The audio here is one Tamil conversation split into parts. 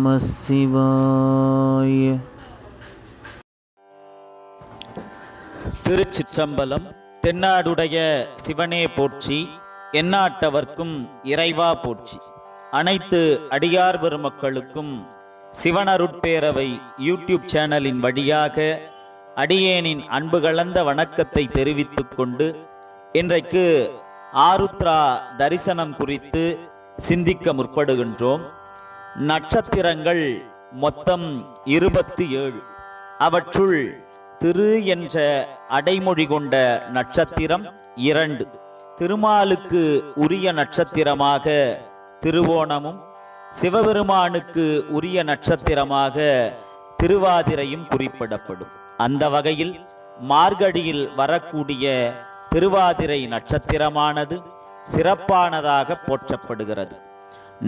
நம சிவாய திருச்சிற்றம்பலம் தென்னாடுடைய சிவனே போற்றி எண்ணாட்டவர்க்கும் இறைவா போற்றி. அனைத்து அடியார் பெருமக்களுக்கும் சிவனருட்பேரவை யூடியூப் சேனலின் வழியாக அடியேனின் அன்பு கலந்த வணக்கத்தை தெரிவித்துக் கொண்டு இன்றைக்கு ஆருத்ரா தரிசனம் குறித்து சிந்திக்க முற்படுகின்றோம். நட்சத்திரங்கள் மொத்தம் இருபத்தி ஏழு. அவற்றுள் திரு என்ற அடைமொழி கொண்ட நட்சத்திரம் இரண்டு. திருமாலுக்கு உரிய நட்சத்திரமாக திருவோணமும் சிவபெருமானுக்கு உரிய நட்சத்திரமாக திருவாதிரையும் குறிப்பிடப்படும். அந்த வகையில் மார்கடியில் வரக்கூடிய திருவாதிரை நட்சத்திரமானது சிறப்பானதாக போற்றப்படுகிறது.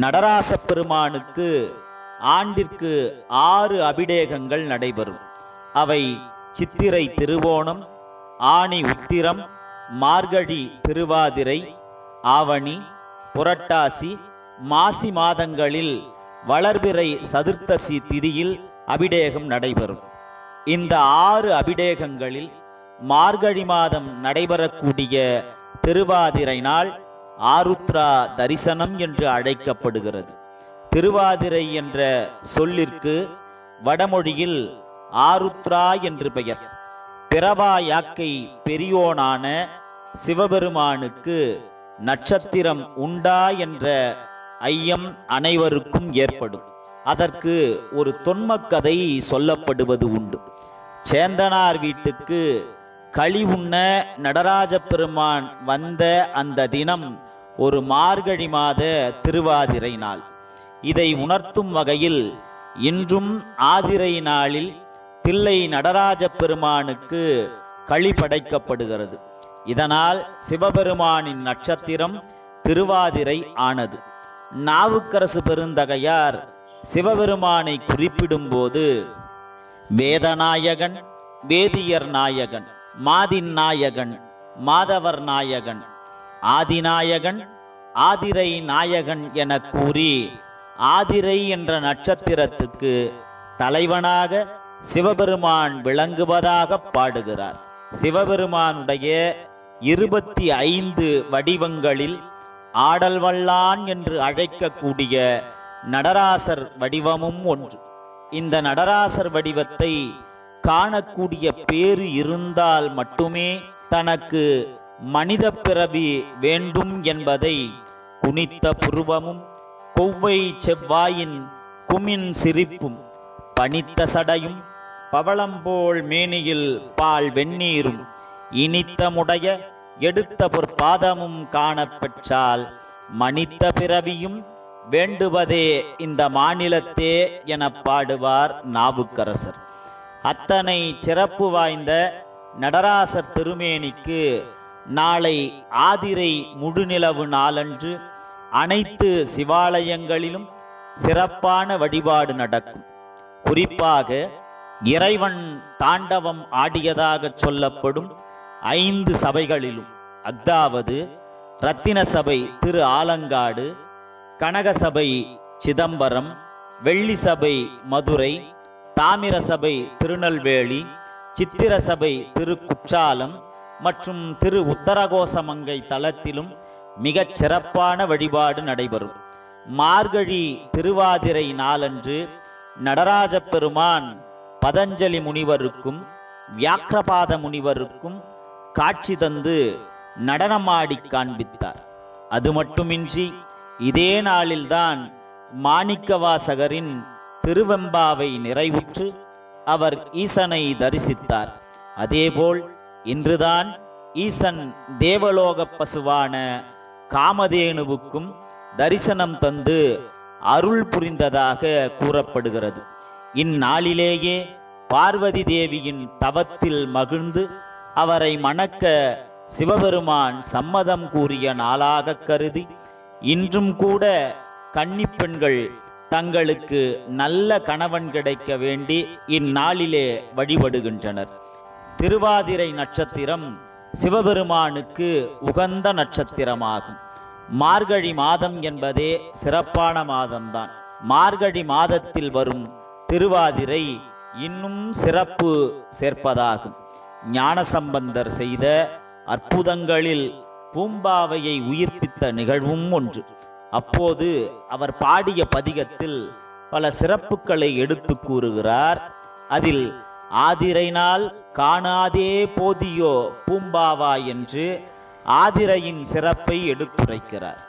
நடராச பெருமானுக்கு ஆண்டிற்கு ஆறு அபிடேகங்கள் நடைபெறும். அவை சித்திரை திருவோணம் ஆணி உத்திரம் மார்கழி திருவாதிரை ஆவணி புரட்டாசி மாசி மாதங்களில் வளர்பிறை சதுர்த்தசி திதியில் அபிடேகம் நடைபெறும். இந்த ஆறு அபிடேகங்களில் மார்கழி மாதம் நடைபெறக்கூடிய திருவாதிரை நாள் ஆருத்ரா தரிசனம் என்று அழைக்கப்படுகிறது. திருவாதிரை என்ற சொல்லிற்கு வடமொழியில் ஆருத்ரா என்று பெயர். பிறவா யாக்கை பெரியோனான சிவபெருமானுக்கு நட்சத்திரம் உண்டா என்ற ஐயம் அனைவருக்கும் ஏற்படும். அதற்கு ஒரு தொன்மக்கதை சொல்லப்படுவது உண்டு. சேந்தனார் வீட்டுக்கு களி உண்ண நடராஜ பெருமான் வந்த அந்த தினம் ஒரு மார்கழி மாத திருவாதிரை நாள். இதை உணர்த்தும் வகையில் இன்றும் ஆதிரை நாளில் தில்லை நடராஜ பெருமானுக்கு களி படைக்கப்படுகிறது. இதனால் சிவபெருமானின் நட்சத்திரம் திருவாதிரை ஆனது. நாவுக்கரசு பெருந்தகையார் சிவபெருமானை குறிப்பிடும்போது வேதநாயகன் வேதியர் நாயகன் மாதின் நாயகன் மாதவர் நாயகன் ஆதிநாயகன் ஆதிரை நாயகன் என கூறி ஆதிரை என்ற நட்சத்திரத்துக்கு தலைவனாக சிவபெருமான் விளங்குவதாக பாடுகிறார். சிவபெருமானுடைய இருபத்தி ஐந்து வடிவங்களில் ஆடல் வல்லான் என்று அழைக்கக்கூடிய நடராசர் வடிவமும் ஒன்று. இந்த நடராசர் வடிவத்தை காணக்கூடிய பேறு இருந்தால் மட்டுமே தனக்கு மனித பிறவி வேண்டும் என்பதை குனித்த புருவமும் கொவ்வை செவ்வாயின் குமின் சிரிப்பும் பனித்த சடையும் பவளம்போல் மேனியில் பால் வெந்நீரும் இனித்தமுடைய எடுத்த பொற்பாதமும் காணப்பெற்றால் மனித பிறவியும் வேண்டுவதே இந்த மாநிலத்தே என பாடுவார் நாவுக்கரசர். அத்தனை சிறப்பு வாய்ந்த நடராசர் திருமேனிக்கு நாளை ஆதிரை முழுநிலவு நாளன்று அனைத்து சிவாலயங்களிலும் சிறப்பான வழிபாடு நடக்கும். குறிப்பாக இறைவன் தாண்டவம் ஆடியதாக சொல்லப்படும் ஐந்து சபைகளிலும் அதாவது ரத்தின சபை திரு ஆலங்காடு கனக சபை சிதம்பரம் வெள்ளி சபை மதுரை தாமிர சபை திருநெல்வேலி சித்திர சபை திரு குற்றாலம் மற்றும் திரு உத்தரகோசமங்கை தலத்திலும் மிகச் சிறப்பான வழிபாடு நடைபெறும். மார்கழி திருவாதிரை நாளன்று நடராஜ பெருமான் பதஞ்சலி முனிவருக்கும் வியாக்கிரபாத முனிவருக்கும் காட்சி தந்து நடனமாடி காண்பித்தார். அது மட்டுமின்றி இதே நாளில்தான் மாணிக்கவாசகரின் திருவெம்பாவை நிறைவுற்று அவர் ஈசனை தரிசித்தார். அதேபோல் இன்றுதான் ஈசன் தேவலோக பசுவான காமதேனுவுக்கும் தரிசனம் தந்து அருள் புரிந்ததாக கூறப்படுகிறது. இந்நாளிலேயே பார்வதி தேவியின் தவத்தில் மகிழ்ந்து அவரை மணக்க சிவபெருமான் சம்மதம் கூறிய நாளாக கருதி இன்றும் கூட கன்னிப்பெண்கள் தங்களுக்கு நல்ல கணவன் கிடைக்க வேண்டி இந்நாளிலே வழிபடுகின்றனர். திருவாதிரை நட்சத்திரம் சிவபெருமானுக்கு உகந்த நட்சத்திரமாகும். மார்கழி மாதம் என்பதே சிறப்பான மாதம்தான். மார்கழி மாதத்தில் வரும் திருவாதிரை இன்னும் சிறப்பு சேர்ப்பதாகும். ஞானசம்பந்தர் செய்த அற்புதங்களில் பூம்பாவையை உயிர்ப்பித்த நிகழ்வும் ஒன்று. அப்போது அவர் பாடிய பதிகத்தில் பல சிறப்புகளை எடுத்து கூறுகிறார். அதில் ஆதிரைனால் காணாதே போதியோ பூம்பாவா என்று ஆதிரையின் சிறப்பை எடுத்துரைக்கிறார்.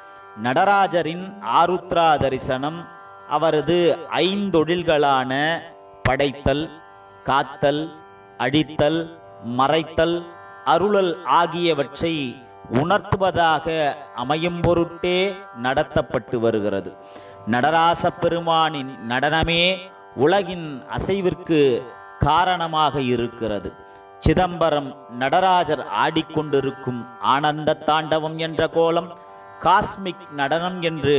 நடராஜரின் ஆருத்ரா தரிசனம் அவரது ஐந்தொழில்களான படைத்தல் காத்தல் அடித்தல் மறைத்தல் அருளல் ஆகியவற்றை உணர்த்துவதாக அமையும் பொருட்டே நடத்தப்பட்டு வருகிறது. நடராச பெருமானின் நடனமே உலகின் அசைவிற்கு காரணமாக இருக்கிறது. சிதம்பரம் நடராஜர் ஆடிக்கொண்டிருக்கும் ஆனந்த தாண்டவம் என்ற கோலம் காஸ்மிக் நடனம் என்று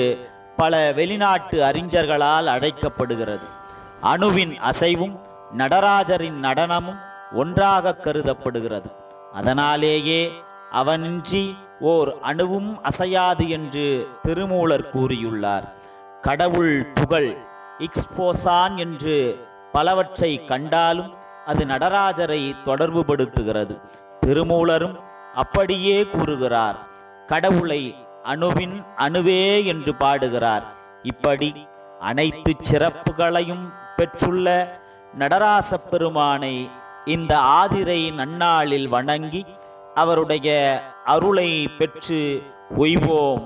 பல வெளிநாட்டு அறிஞர்களால் அழைக்கப்படுகிறது. அணுவின் அசைவும் நடராஜரின் நடனமும் ஒன்றாக கருதப்படுகிறது. அதனாலேயே அவனின்றி ஓர் அணுவும் அசையாது என்று திருமூலர் கூறியுள்ளார். கடவுள் புகழ் இக்ஸ்போசான் என்று பலவற்றை கண்டாலும் அது நடராஜரை தொடர்புபடுத்துகிறது. திருமூலரும் அப்படியே கூறுகிறார் கடவுளை அணுவின் அணுவே என்று பாடுகிறார். இப்படி அனைத்து சிறப்புகளையும் பெற்றுள்ள நடராச பெருமானை இந்த ஆதிரை நன்னாளில் வணங்கி அவருடைய அருளை பெற்று ஒய்வோம்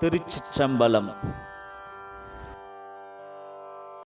திருச்சிற்றம்பலம்.